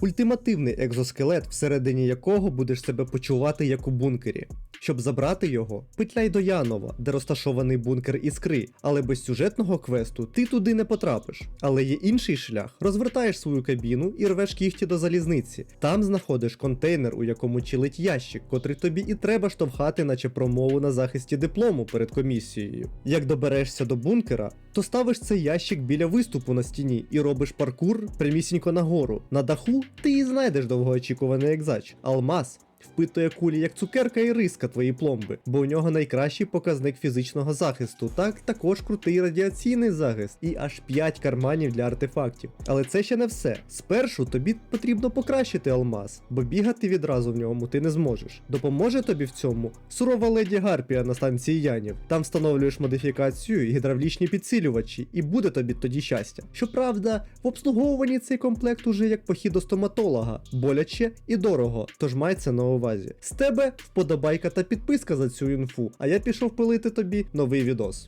Ультимативний екзоскелет, всередині якого будеш себе почувати як у бункері. Щоб забрати його, петляй до Янова, де розташований бункер іскри, але без сюжетного квесту ти туди не потрапиш. Але є інший шлях: розвертаєш свою кабіну і рвеш кіхті до залізниці. Там знаходиш контейнер, у якому чилить ящик, котрий тобі і треба штовхати, наче промову на захисті диплому перед комісією. Як доберешся до бункера, то ставиш цей ящик біля виступу на стіні і робиш паркур прямісінько нагору. На даху ти і знайдеш довгоочікуваний екзач алмаз. Впитує кулі як цукерка і риска твої пломби, бо у нього найкращий показник фізичного захисту, так також крутий радіаційний захист і аж 5 карманів для артефактів. Але це ще не все. Спершу тобі потрібно покращити алмаз, бо бігати відразу в ньому ти не зможеш. Допоможе тобі в цьому сурова леді Гарпія на станції Янів. Там встановлюєш модифікацію і гідравлічні підсилювачі, і буде тобі тоді щастя. Щоправда, в обслуговуванні цей комплект уже як похід до стоматолога, боляче і дорого, тож це на увазі. З тебе вподобайка та підписка за цю інфу, а я пішов пилити тобі новий відос.